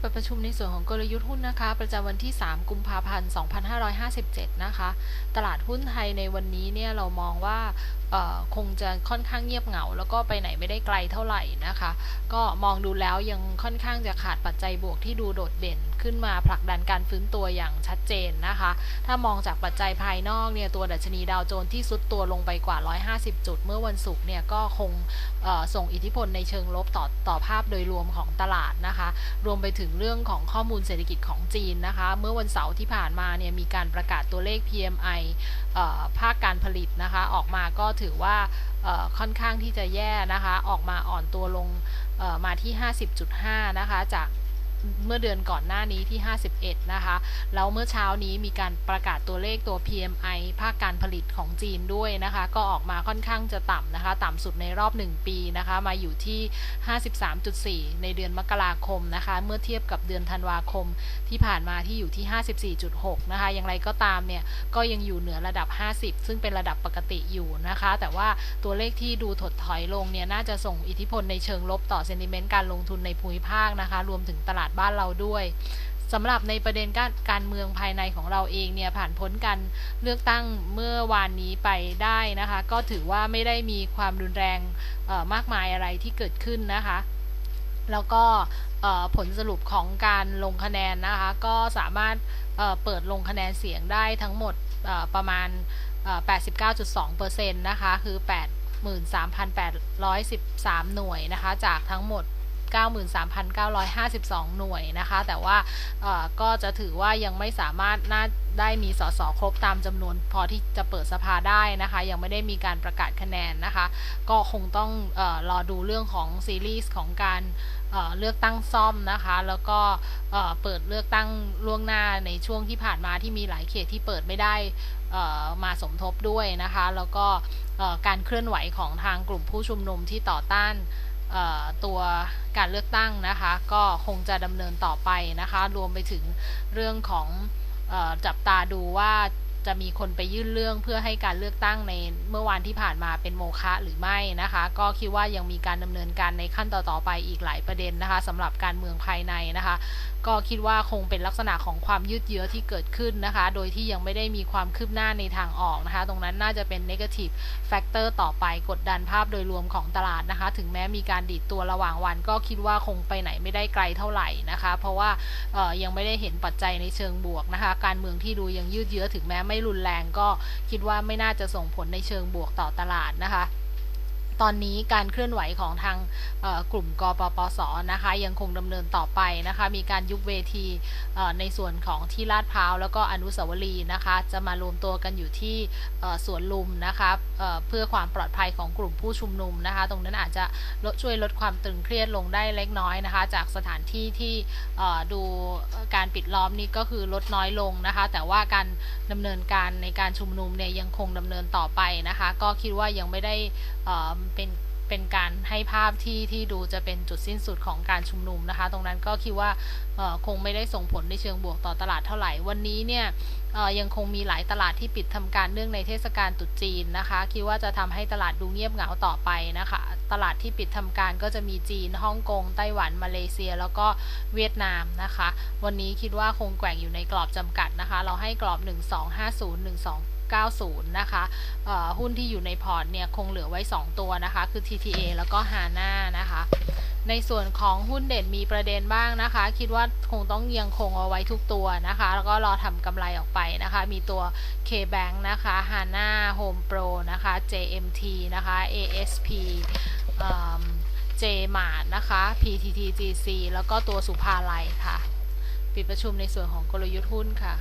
เปิดประชุมในส่วนของกลยุทธ์หุ้นนะคะ ประจำวันที่ 3 กุมภาพันธ์ 2557 นะคะ ตลาดหุ้นไทยในวันนี้เนี่ยเรามองว่าคงจะค่อนข้างเงียบเหงา แล้วก็ไปไหนไม่ได้ไกลเท่าไหร่นะคะ ก็มองดูแล้วยังค่อนข้างจะขาดปัจจัยบวกที่ดูโดดเด่น ขึ้นมาผลักดันการฟื้นตัวอย่างชัดเจนนะคะ ถ้ามองจากปัจจัยภายนอกเนี่ยตัวดัชนีดาวโจนส์ที่ซุดตัวลงไปกว่า 150 จุด เมื่อวันศุกร์เนี่ยก็คงส่งอิทธิพลในเชิงลบต่อต่อภาพโดยรวมของตลาดนะคะ รวมไปถึงเรื่องของข้อมูลเศรษฐกิจของจีนนะคะ เมื่อวันเสาร์ที่ผ่านมาเนี่ยมีการประกาศตัวเลข PMI ภาคการผลิตนะคะออกมาก็ถือว่าค่อนข้างที่จะแย่นะคะ ออกมาอ่อนตัวลงมาที่ 50.5 นะคะ จาก เมื่อเดือนก่อนหน้านี้ที่ 51 นะคะ แล้วเมื่อเช้านี้มีการประกาศตัวเลขตัว PMI ภาคการผลิตของจีนด้วยนะคะ ก็ออกมาค่อนข้างจะต่ำนะคะ ต่ำสุดในรอบ 1 ปีนะคะ มาอยู่ที่ 53.4 ในเดือนมกราคมนะคะ เมื่อเทียบกับเดือนธันวาคมที่ผ่านมาที่อยู่ที่ 54.6 นะคะ อย่างไรก็ตามเนี่ย ก็ยังอยู่เหนือระดับ 50 ซึ่งเป็นระดับปกติอยู่นะคะ แต่ว่าตัวเลขที่ดูถดถอยลงเนี่ย น่าจะส่งอิทธิพลในเชิงลบต่อเซนติเมนต์การลงทุนในภูมิภาคนะคะ รวมถึงตลาดบ้านเราด้วยสำหรับในประเด็นการการเมืองภายในของเราเองเนี่ยผ่านพ้นการเลือกตั้งเมื่อวานนี้ไปได้นะคะ ก็ถือว่าไม่ได้มีความรุนแรงมากมายอะไรที่เกิดขึ้นนะคะ แล้วก็ผลสรุปของการลงคะแนนนะคะ ก็สามารถเปิดลงคะแนนเสียงได้ทั้งหมดประมาณเอ่อ89.2%นะคะ คือ 83,813 หน่วยนะคะ จากทั้งหมด 93,952 หน่วยนะคะ แต่ว่าก็จะถือว่ายังไม่สามารถน่าได้มีสสครบตามจำนวนพอที่จะเปิดสภาได้นะคะ ยังไม่ได้มีการประกาศคะแนนนะคะ ก็คงต้องออรอดูเรื่องของซีรีส์ของการเเลือกตั้งซ่อมนะคะ แล้วก็เปิดเลือกตั้งล่วงหน้าในช่วงที่ผ่านมาที่มีหลายเขตที่เปิดไม่ได้มาสมทบด้วยนะคะ แล้วก็การเคลื่อนไหวของทางกลุ่มผู้ชุมนุมที่ต่อต้าน ตัวการเลือกตั้งนะคะ ก็คงจะดำเนินต่อไปนะคะ รวมไปถึงเรื่องของอจับตาดูว่า จะมีคนไปยื่นเรื่องเพื่อให้การเลือกตั้งในเมื่อวานที่ผ่านมาเป็นโมฆะหรือไม่นะคะ ก็คิดว่ายังมีการดำเนินการในขั้นต่อๆไปอีกหลายประเด็นนะคะสำหรับการเมืองภายในนะคะ ก็คิดว่าคงเป็นลักษณะของความยืดเยื้อที่เกิดขึ้นนะคะ โดยที่ยังไม่ได้มีความคืบหน้าในทางออกนะคะ ตรงนั้นน่าจะเป็น negative factor ต่อไปกดดันภาพโดยรวมของตลาดนะคะ ถึงแม้มีการดีดตัวระหว่างวัน ก็คิดว่าคงไปไหนไม่ได้ไกลเท่าไหร่นะคะ เพราะว่ายังไม่ได้เห็นปัจจัยในเชิงบวกนะคะ การเมืองที่ดูยังยืดเยื้อถึงแม้ไม่รุนแรงก็คิดว่าไม่น่าจะส่งผลในเชิงบวกต่อตลาดนะคะ ตอนนี้การเคลื่อนไหวของทางกลุ่มกปปสนะคะยังคงดำเนินต่อไปนะคะมีการยุบเวทีในส่วนของที่ลาดพร้าวแล้วก็อนุสาวรีย์นะคะจะมารวมตัวกันอยู่ที่สวนลุมนะคะเเพื่อความปลอดภัยของกลุ่มผู้ชุมนุมนะคะตรงนั้นอาจจะลดช่วยลดความตึงเครียดลงได้เล็กน้อยนะคะจากสถานที่ที่ดูการปิดล้อมนี่ก็คือลดน้อยลงนะคะแต่ว่าการดำเนินการในการชุมนุมเนี่ยยังคงดำเนินต่อไปนะคะก็คิดว่ายังไม่ได้เป็นเป็นการให้ภาพที่ที่ดูจะเป็นจุดสิ้นสุดของการชุมนุมนะคะ ตรงนั้นก็คิดว่าคงไม่ได้ส่งผลในเชิงบวกต่อตลาดเท่าไหร่ วันนี้เนี่ยยังคงมีหลายตลาดที่ปิดทำการเนื่องในเทศกาลตรุษจีนนะคะ คิดว่าจะทำให้ตลาดดูเงียบเหงาต่อไปนะคะ ตลาดที่ปิดทำการก็จะมีจีนฮ่องกงไต้หวันมาเลเซีย แล้วก็เวียดนามนะคะ วันนี้คิดว่าคงแกว่งอยู่ในกรอบจำกัดนะคะ เราให้กรอบ 1250 12 90 นะคะหุ้นที่อยู่ในพอร์ตเนี่ยคงเหลือไว้ 2 ตัวนะคะ คือ TTA แล้วก็ HANA นะคะในส่วนของหุ้นเด่นมีประเด็นบ้างนะคะ คิดว่าคงต้องยังคงเอาไว้ทุกตัวนะคะ แล้วก็รอทำกำไรออกไปนะคะ มีตัว KBank นะคะ HANA Home Pro นะคะ JMT นะคะ ASP เอิ่ม JMart นะคะ PTTGC แล้วก็ตัวสุภาลัยค่ะ ปิดประชุมในส่วนของกลยุทธ์หุ้นค่ะ